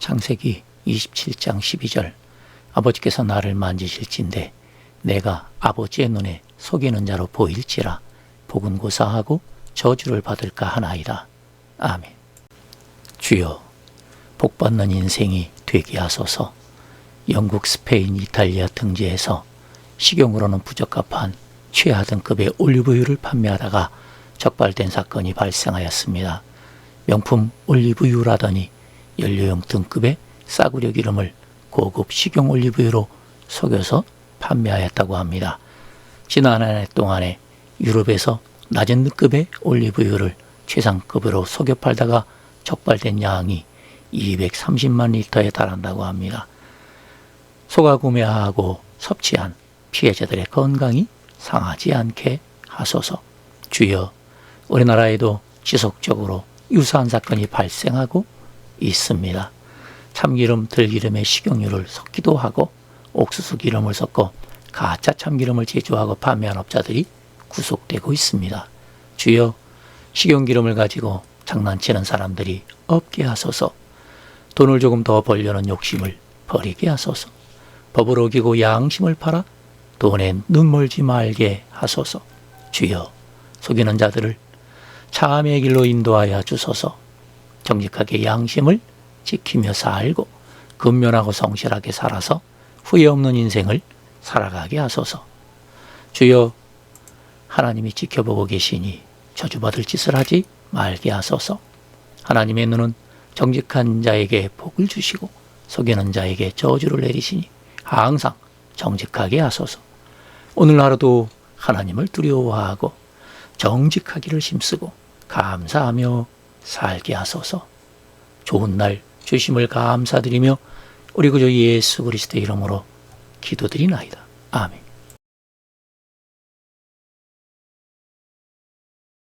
창세기 27장 12절 아버지께서 나를 만지실진데 내가 아버지의 눈에 속이는 자로 보일지라 복은 고사하고 저주를 받을까 하나이다. 아멘. 주여 복받는 인생이 되게 하소서 영국, 스페인, 이탈리아 등지에서 식용으로는 부적합한 최하등급의 올리브유를 판매하다가 적발된 사건이 발생하였습니다. 명품 올리브유라더니 연료용 등급의 싸구려 기름을 고급 식용 올리브유로 속여서 판매하였다고 합니다. 지난 한 해 동안에 유럽에서 낮은 급의 올리브유를 최상급으로 속여 팔다가 적발된 양이 230만 리터에 달한다고 합니다. 소가 구매하고 섭취한 피해자들의 건강이 상하지 않게 하소서. 주여, 우리나라에도 지속적으로 유사한 사건이 발생하고 있습니다. 참기름, 들기름에 식용유를 섞기도 하고 옥수수 기름을 섞어 가짜 참기름을 제조하고 판매한 업자들이 구속되고 있습니다. 주여, 식용기름을 가지고 장난치는 사람들이 없게 하소서. 돈을 조금 더 벌려는 욕심을 버리게 하소서. 법을 어기고 양심을 팔아 돈에 눈멀지 말게 하소서. 주여, 속이는 자들을 참의 길로 인도하여 주소서. 정직하게 양심을 지키며 살고 근면하고 성실하게 살아서 후회 없는 인생을 살아가게 하소서. 주여, 하나님이 지켜보고 계시니 저주받을 짓을 하지 말게 하소서. 하나님의 눈은 정직한 자에게 복을 주시고 속이는 자에게 저주를 내리시니 항상 정직하게 하소서. 오늘 하루도 하나님을 두려워하고 정직하기를 힘쓰고 감사하며 살게 하소서. 좋은 날 주심을 감사드리며 우리 구주 예수 그리스도의 이름으로 기도드리나이다. 아멘.